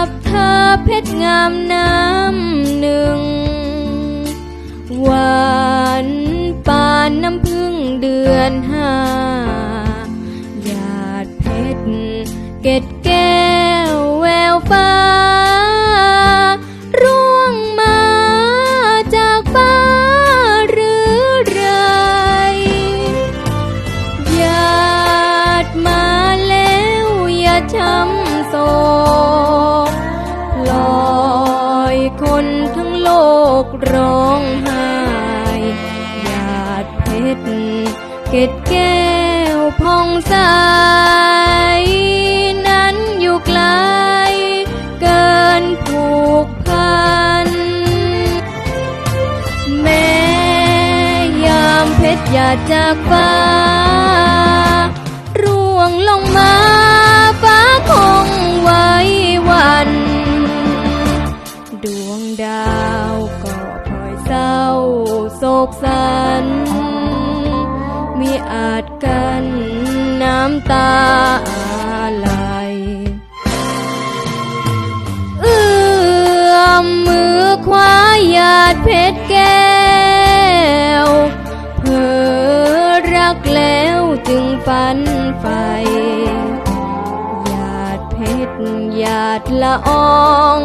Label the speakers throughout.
Speaker 1: ับเธอเพชรงามน้ำหนึ่ง หวานปานน้ำพึ่งเดือนห้าหยาดเพชรเกตแก้วแววฟ้า ร่วงมาจากฟ้าหรือไรหยาดมาแล้วอย่าช้ำ คนทั้งโลกร้องไห้หยาดเพชรเกตแก้วพองใสนั้นอยู่ไกลเกินผูกพัน แม้ยามเพชรหยาดจากฟ้า ร่วงลงมา โศกสันมีอาจกันน้ำตาไหลเอื้อมมือคว้าหยาดเพชรแก้วเพ้อรักแล้วจึงฝันไฟหยาดเพชรหยาดละออง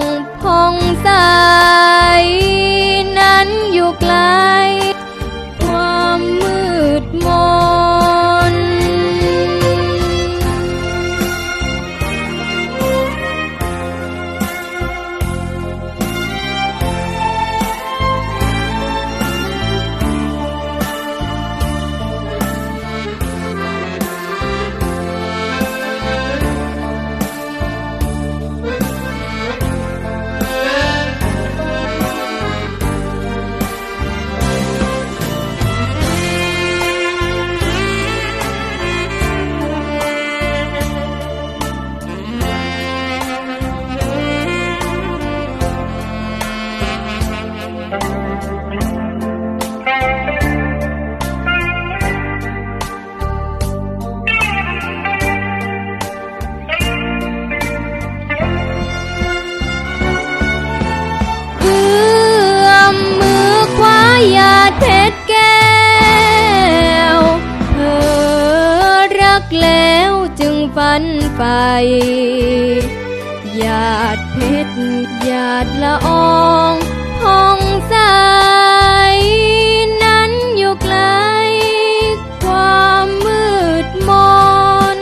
Speaker 1: ายาเพชรแก้วเธอรักแล้วจึงฝันไป หยาดเพชรหยาดละอองพองใสนั้นอยู่ไกลความมืดมน